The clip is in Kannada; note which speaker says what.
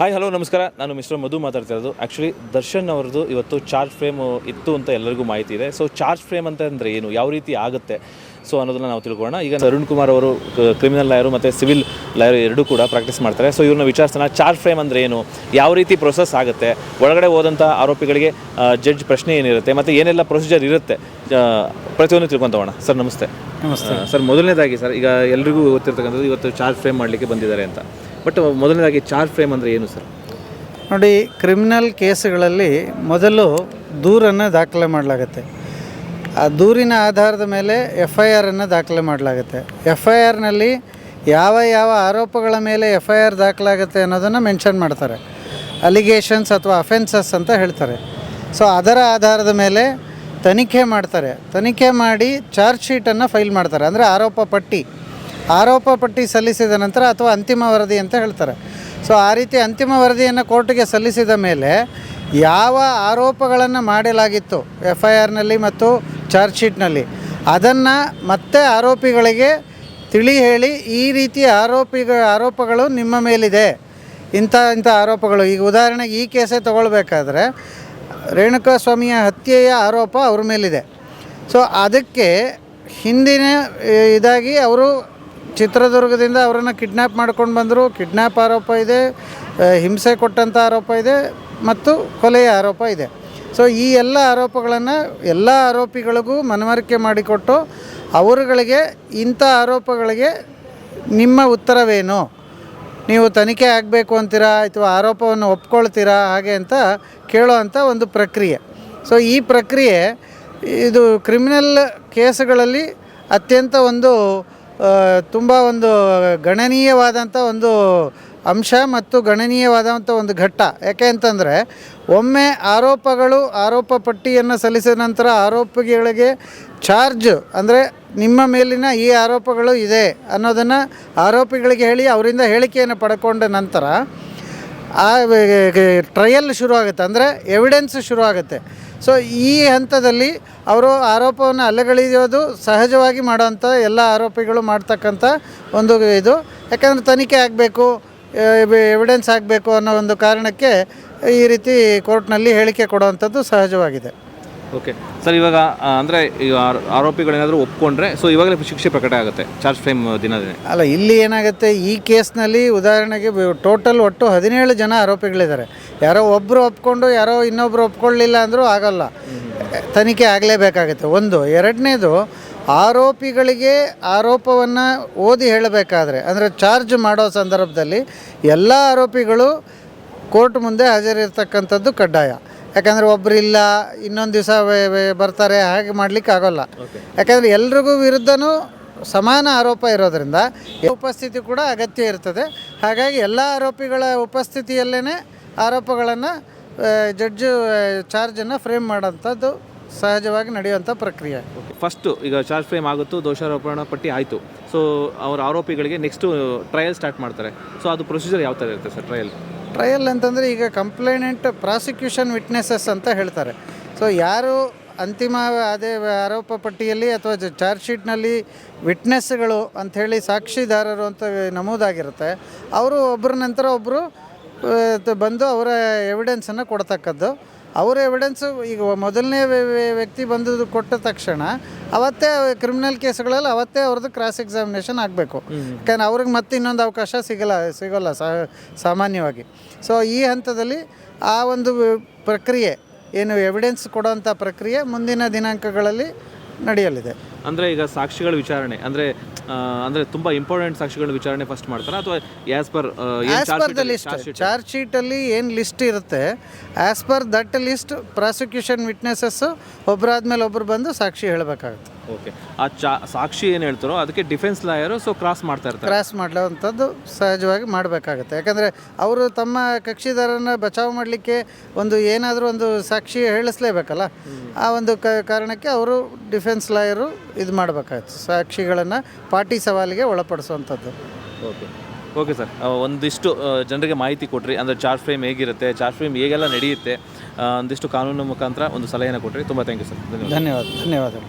Speaker 1: ಹಾಯ್ ಹಲೋ ನಮಸ್ಕಾರ. ನಾನು ಮಿಸ್ಟರ್ ಮಧು ಮಾತಾಡ್ತಾ ಇರೋದು. ಆ್ಯಕ್ಚುಲಿ ದರ್ಶನ್ ಅವ್ರದ್ದು ಇವತ್ತು ಚಾರ್ಜ್ ಫ್ರೇಮ್ ಇತ್ತು ಅಂತ ಎಲ್ಲರಿಗೂ ಮಾಹಿತಿ ಇದೆ. ಸೊ ಚಾರ್ಜ್ ಫ್ರೇಮ್ ಅಂತ ಅಂದರೆ ಏನು? ಯಾವ ರೀತಿ ಆಗುತ್ತೆ? ಸೊ ಅನ್ನೋದನ್ನ ನಾವು ತಿಳ್ಕೊಳ್ಳೋಣ. ಈಗ ಅರುಣ್ ಕುಮಾರ್ ಅವರು ಕ್ರಿಮಿನಲ್ ಲಾಯರು ಮತ್ತು ಸಿವಿಲ್ ಲಾಯರ್ ಎರಡೂ ಕೂಡ ಪ್ರಾಕ್ಟೀಸ್ ಮಾಡ್ತಾರೆ. ಸೊ ಇವ್ರನ್ನ ವಿಚಾರಿಸೋಣ. ಚಾರ್ಜ್ ಫ್ರೇಮ್ ಅಂದರೆ ಏನು? ಯಾವ ರೀತಿ ಪ್ರೊಸೆಸ್ ಆಗುತ್ತೆ? ಒಳಗಡೆ ಹೋದಂಥ ಆರೋಪಿಗಳಿಗೆ ಜಡ್ಜ್ ಪ್ರಶ್ನೆ ಏನಿರುತ್ತೆ? ಮತ್ತು ಏನೆಲ್ಲ ಪ್ರೊಸೀಜರ್ ಇರುತ್ತೆ? ಪ್ರತಿಯೊಂದು ತಿಳ್ಕೊಂತೋಣ ಸರ್ ನಮಸ್ತೆ.
Speaker 2: ನಮಸ್ತೆ.
Speaker 1: ಸರ್ ಮೊದಲನೇದಾಗಿ ಸರ್ ಈಗ ಎಲ್ರಿಗೂ ಗೊತ್ತಿರ್ತಕ್ಕಂಥದ್ದು ಇವತ್ತು ಚಾರ್ಜ್ ಫ್ರೇಮ್ ಮಾಡಲಿಕ್ಕೆ ಬಂದಿದ್ದಾರೆ ಅಂತ. ಬಟ್ ಮೊದಲನೇದಾಗಿ ಚಾರ್ಜ್ ಫ್ರೇಮ್ ಅಂದರೆ ಏನು ಸರ್?
Speaker 2: ನೋಡಿ ಕ್ರಿಮಿನಲ್ ಕೇಸುಗಳಲ್ಲಿ ಮೊದಲು ದೂರನ್ನು ದಾಖಲೆ ಮಾಡಲಾಗುತ್ತೆ. ಆ ದೂರಿನ ಆಧಾರದ ಮೇಲೆ ಎಫ್ ಐ ಆರನ್ನು ದಾಖಲೆ ಮಾಡಲಾಗುತ್ತೆ. ಎಫ್ ಐ ಆರ್ನಲ್ಲಿ ಯಾವ ಯಾವ ಆರೋಪಗಳ ಮೇಲೆ ಎಫ್ ಐ ಆರ್ ದಾಖಲಾಗುತ್ತೆ ಅನ್ನೋದನ್ನು ಮೆನ್ಷನ್ ಮಾಡ್ತಾರೆ. ಅಲಿಗೇಷನ್ಸ್ ಅಥವಾ ಅಫೆನ್ಸಸ್ ಅಂತ ಹೇಳ್ತಾರೆ. ಸೊ ಅದರ ಆಧಾರದ ಮೇಲೆ ತನಿಖೆ ಮಾಡ್ತಾರೆ. ತನಿಖೆ ಮಾಡಿ ಚಾರ್ಜ್ ಶೀಟನ್ನು ಫೈಲ್ ಮಾಡ್ತಾರೆ. ಅಂದರೆ ಆರೋಪ ಪಟ್ಟಿ. ಆರೋಪ ಪಟ್ಟಿ ಸಲ್ಲಿಸಿದ ನಂತರ ಅಥವಾ ಅಂತಿಮ ವರದಿ ಅಂತ ಹೇಳ್ತಾರೆ. ಸೊ ಆ ರೀತಿ ಅಂತಿಮ ವರದಿಯನ್ನು ಕೋರ್ಟಿಗೆ ಸಲ್ಲಿಸಿದ ಮೇಲೆ ಯಾವ ಆರೋಪಗಳನ್ನು ಮಾಡಲಾಗಿತ್ತು ಎಫ್ ಐ ಆರ್ನಲ್ಲಿ ಮತ್ತು ಚಾರ್ಜ್ ಶೀಟ್ನಲ್ಲಿ, ಅದನ್ನು ಮತ್ತೆ ಆರೋಪಿಗಳಿಗೆ ತಿಳಿ ಹೇಳಿ ಈ ರೀತಿ ಆರೋಪಿಗ, ಆರೋಪಗಳು ನಿಮ್ಮ ಮೇಲಿದೆ. ಇಂಥ ಇಂಥ ಆರೋಪಗಳು. ಈಗ ಉದಾಹರಣೆಗೆ ಈ ಕೇಸೇ ತಗೊಳ್ಬೇಕಾದ್ರೆ ರೇಣುಕಾಸ್ವಾಮಿಯ ಹತ್ಯೆಯ ಆರೋಪ ಅವ್ರ ಮೇಲಿದೆ. ಸೊ ಅದಕ್ಕೆ ಹಿಂದಿನ, ಇದಾಗಿ ಅವರು ಚಿತ್ರದುರ್ಗದಿಂದ ಅವರನ್ನು ಕಿಡ್ನ್ಯಾಪ್ ಮಾಡ್ಕೊಂಡು ಬಂದರು. ಕಿಡ್ನ್ಯಾಪ್ ಆರೋಪ ಇದೆ. ಹಿಂಸೆ ಕೊಟ್ಟಂಥ ಆರೋಪ ಇದೆ ಮತ್ತು ಕೊಲೆಯ ಆರೋಪ ಇದೆ. ಸೊ ಈ ಎಲ್ಲ ಆರೋಪಗಳನ್ನು ಎಲ್ಲ ಆರೋಪಿಗಳಿಗೂ ಮನವರಿಕೆ ಮಾಡಿಕೊಟ್ಟು ಅವರುಗಳಿಗೆ ಇಂಥ ಆರೋಪಗಳಿಗೆ ನಿಮ್ಮ ಉತ್ತರವೇನು? ನೀವು ತನಿಖೆ ಆಗಬೇಕು ಅಂತೀರಾ? ಅಥವಾ ಆರೋಪವನ್ನು ಒಪ್ಕೊಳ್ತೀರಾ? ಹಾಗೆ ಅಂತ ಕೇಳೋ ಅಂಥ ಒಂದು ಪ್ರಕ್ರಿಯೆ. ಸೊ ಈ ಪ್ರಕ್ರಿಯೆ ಇದು ಕ್ರಿಮಿನಲ್ ಕೇಸುಗಳಲ್ಲಿ ಅತ್ಯಂತ ಒಂದು ತುಂಬ ಒಂದು ಗಣನೀಯವಾದಂಥ ಒಂದು ಅಂಶ ಮತ್ತು ಗಣನೀಯವಾದಂಥ ಒಂದು ಘಟ್ಟ. ಯಾಕೆ ಅಂತಂದರೆ, ಒಮ್ಮೆ ಆರೋಪಗಳು, ಆರೋಪ ಪಟ್ಟಿಯನ್ನು ಸಲ್ಲಿಸಿದ ನಂತರ ಆರೋಪಿಗಳಿಗೆ ಚಾರ್ಜ್, ಅಂದರೆ ನಿಮ್ಮ ಮೇಲಿನ ಈ ಆರೋಪಗಳು ಇದೆ ಅನ್ನೋದನ್ನು ಆರೋಪಿಗಳಿಗೆ ಹೇಳಿ ಅವರಿಂದ ಹೇಳಿಕೆಯನ್ನು ಪಡ್ಕೊಂಡ ನಂತರ ಆ ಟ್ರಯಲ್ ಶುರುವಾಗುತ್ತೆ. ಅಂದರೆ ಎವಿಡೆನ್ಸ್ ಶುರುವಾಗುತ್ತೆ. ಸೊ ಈ ಹಂತದಲ್ಲಿ ಅವರು ಆರೋಪವನ್ನು ಅಲ್ಲಗಳೆಯೋದು ಸಹಜವಾಗಿ ಮಾಡೋವಂಥ ಎಲ್ಲ ಆರೋಪಿಗಳು ಮಾಡ್ತಕ್ಕಂಥ ಒಂದು ಇದು. ಯಾಕಂದರೆ ತನಿಖೆ ಆಗಬೇಕು ಎವಿಡೆನ್ಸ್ ಆಗಬೇಕು ಅನ್ನೋ ಒಂದು ಕಾರಣಕ್ಕೆ ಈ ರೀತಿ ಕೋರ್ಟ್ನಲ್ಲಿ ಹೇಳಿಕೆ ಕೊಡುವಂಥದ್ದು ಸಹಜವಾಗಿದೆ.
Speaker 1: ಓಕೆ ಸರ್ ಇವಾಗ ಅಂದರೆ, ಈಗ ಆರ್- ಆರೋಪಿಗಳೇನಾದರೂ ಒಪ್ಕೊಂಡ್ರೆ ಸೊ ಇವಾಗಲೇ ಶಿಕ್ಷೆ ಪ್ರಕಟ ಆಗುತ್ತೆ ಚಾರ್ಜ್ ಫ್ರೇಮ್ ದಿನ ದಿನ
Speaker 2: ಅಲ್ಲ, ಇಲ್ಲಿ ಏನಾಗುತ್ತೆ, ಈ ಕೇಸ್ನಲ್ಲಿ ಉದಾಹರಣೆಗೆ ಟೋಟಲ್ ಒಟ್ಟು ಹದಿನೇಳು ಜನ ಆರೋಪಿಗಳಿದ್ದಾರೆ. ಯಾರೋ ಒಬ್ಬರು ಒಪ್ಕೊಂಡು, ಯಾರೋ ಇನ್ನೊಬ್ಬರು ಒಪ್ಕೊಳ್ಳಿಲ್ಲ ಅಂದರೂ ಆಗಲ್ಲ. ತನಿಖೆ ಆಗಲೇಬೇಕಾಗುತ್ತೆ. ಒಂದು, ಎರಡನೇದು, ಆರೋಪಿಗಳಿಗೆ ಆರೋಪವನ್ನು ಓದಿ ಹೇಳಬೇಕಾದ್ರೆ, ಅಂದರೆ ಚಾರ್ಜ್ ಮಾಡೋ ಸಂದರ್ಭದಲ್ಲಿ ಎಲ್ಲ ಆರೋಪಿಗಳು ಕೋರ್ಟ್ ಮುಂದೆ ಹಾಜರಿರ್ತಕ್ಕಂಥದ್ದು ಕಡ್ಡಾಯ. ಯಾಕಂದರೆ ಒಬ್ಬರು ಇಲ್ಲ ಇನ್ನೊಂದು ದಿವಸ ಬರ್ತಾರೆ ಹಾಗೆ ಮಾಡಲಿಕ್ಕೆ ಆಗೋಲ್ಲ. ಯಾಕಂದರೆ ಎಲ್ರಿಗೂ ವಿರುದ್ಧನೂ ಸಮಾನ ಆರೋಪ ಇರೋದರಿಂದ ಉಪಸ್ಥಿತಿ ಕೂಡ ಅಗತ್ಯ ಇರ್ತದೆ. ಹಾಗಾಗಿ ಎಲ್ಲ ಆರೋಪಿಗಳ ಉಪಸ್ಥಿತಿಯಲ್ಲೇ ಆರೋಪಗಳನ್ನು ಜಡ್ಜು ಚಾರ್ಜನ್ನು ಫ್ರೇಮ್ ಮಾಡೋಂಥದ್ದು ಸಹಜವಾಗಿ ನಡೆಯುವಂಥ ಪ್ರಕ್ರಿಯೆ.
Speaker 1: ಫಸ್ಟು ಈಗ ಚಾರ್ಜ್ ಫ್ರೇಮ್ ಆಗುತ್ತು ದೋಷಾರೋಪಣ ಪಟ್ಟಿ ಆಯಿತು. ಸೊ ಅವರ ಆರೋಪಿಗಳಿಗೆ ನೆಕ್ಸ್ಟು ಟ್ರಯಲ್ ಸ್ಟಾರ್ಟ್ ಮಾಡ್ತಾರೆ. ಸೊ ಅದು ಪ್ರೊಸೀಜರ್ ಯಾವ ಥರ ಇರುತ್ತೆ ಸರ್ ಟ್ರಯಲ್
Speaker 2: ಟ್ರಯಲ್ ಅಂತಂದರೆ ಈಗ ಕಂಪ್ಲೇನೆಂಟ್ ಪ್ರಾಸಿಕ್ಯೂಷನ್ ವಿಟ್ನೆಸಸ್ ಅಂತ ಹೇಳ್ತಾರೆ. ಸೊ ಯಾರು ಅಂತಿಮ ಅದೇ ಆರೋಪ ಪಟ್ಟಿಯಲ್ಲಿ ಅಥವಾ ಚಾರ್ಜ್ ಶೀಟ್ನಲ್ಲಿ ವಿಟ್ನೆಸ್ಗಳು ಅಂಥೇಳಿ ಸಾಕ್ಷಿದಾರರು ಅಂತ ನಮೂದಾಗಿರುತ್ತೆ. ಅವರು ಒಬ್ಬರ ನಂತರ ಒಬ್ಬರು ಬಂದು ಅವರ ಎವಿಡೆನ್ಸನ್ನು ಕೊಡ್ತಕ್ಕದ್ದು. ಅವರ ಎವಿಡೆನ್ಸು ಈಗ ಮೊದಲನೇ ವ್ಯಕ್ತಿ ಬಂದು ಕೊಟ್ಟ ತಕ್ಷಣ ಅವತ್ತೇ ಕ್ರಿಮಿನಲ್ ಕೇಸ್ಗಳಲ್ಲಿ ಅವತ್ತೇ ಅವ್ರದ್ದು ಕ್ರಾಸ್ ಎಕ್ಸಾಮಿನೇಷನ್ ಆಗಬೇಕು. ಯಾಕಂದ್ರೆ ಅವ್ರಿಗೆ ಮತ್ತೆ ಇನ್ನೊಂದು ಅವಕಾಶ ಸಿಗಲ್ಲ ಸಿಗೋಲ್ಲ ಸಾ ಸಾಮಾನ್ಯವಾಗಿ. ಸೊ ಈ ಹಂತದಲ್ಲಿ ಆ ಒಂದು ಪ್ರಕ್ರಿಯೆ ಏನು ಎವಿಡೆನ್ಸ್ ಕೊಡೋವಂಥ ಪ್ರಕ್ರಿಯೆ ಮುಂದಿನ ದಿನಾಂಕಗಳಲ್ಲಿ ನಡೆಯಲಿದೆ.
Speaker 1: ಅಂದರೆ ಈಗ ಸಾಕ್ಷಿಗಳ ವಿಚಾರಣೆ ಅಂದರೆ ಅಂದರೆ ತುಂಬಾ ಇಂಪಾರ್ಟೆಂಟ್ ಸಾಕ್ಷಿಗಳ ವಿಚಾರಣೆ ಫಸ್ಟ್ ಮಾಡ್ತಾರೆ. ಅಥವಾ as per
Speaker 2: as per the list charge ಶೀಟಲ್ಲಿ ಏನು ಲಿಸ್ಟ್ ಇರುತ್ತೆ as per that list prosecution witnesses ಒಬ್ಬರಾದ್ಮೇಲೆ ಒಬ್ಬರು ಬಂದು ಸಾಕ್ಷಿ ಹೇಳಬೇಕಾಗುತ್ತೆ.
Speaker 1: ಓಕೆ ಆ ಚಾ ಸಾಕ್ಷಿ ಏನು ಹೇಳ್ತಾರೋ ಅದಕ್ಕೆ ಡಿಫೆನ್ಸ್ ಲಾಯರು ಸೊ ಕ್ರಾಸ್ ಮಾಡ್ತಾ ಇರ್ತಾರೆ.
Speaker 2: ಕ್ರಾಸ್ ಮಾಡುವಂಥದ್ದು ಸಹಜವಾಗಿ ಮಾಡಬೇಕಾಗುತ್ತೆ. ಯಾಕಂದರೆ ಅವರು ತಮ್ಮ ಕಕ್ಷಿದಾರನ ಬಚಾವ್ ಮಾಡಲಿಕ್ಕೆ ಒಂದು ಏನಾದರೂ ಒಂದು ಸಾಕ್ಷಿ ಹೇಳಿಸ್ಲೇಬೇಕಲ್ಲ? ಆ ಒಂದು ಕ ಕಾರಣಕ್ಕೆ ಅವರು ಡಿಫೆನ್ಸ್ ಲಾಯರು ಇದು ಮಾಡಬೇಕಾಗುತ್ತೆ. ಸಾಕ್ಷಿಗಳನ್ನು ಪಾರ್ಟಿ ಸವಾಲಿಗೆ ಒಳಪಡಿಸುವಂಥದ್ದು.
Speaker 1: ಓಕೆ ಓಕೆ ಸರ್ ಒಂದಿಷ್ಟು ಜನರಿಗೆ ಮಾಹಿತಿ ಕೊಟ್ರಿ. ಅಂದರೆ ಚಾರ್ಜ್ ಫ್ರೇಮ್ ಹೇಗಿರುತ್ತೆ ಚಾರ್ಜ್ ಫ್ರೇಮ್ ಹೇಗೆಲ್ಲ ನಡೆಯುತ್ತೆ ಒಂದಿಷ್ಟು ಕಾನೂನು ಮುಖಾಂತರ ಒಂದು ಸಲಹೆಯನ್ನು ಕೊಟ್ರಿ. ತುಂಬ ಥ್ಯಾಂಕ್ ಯು ಸರ್
Speaker 2: ಧನ್ಯವಾದ ಧನ್ಯವಾದಗಳು.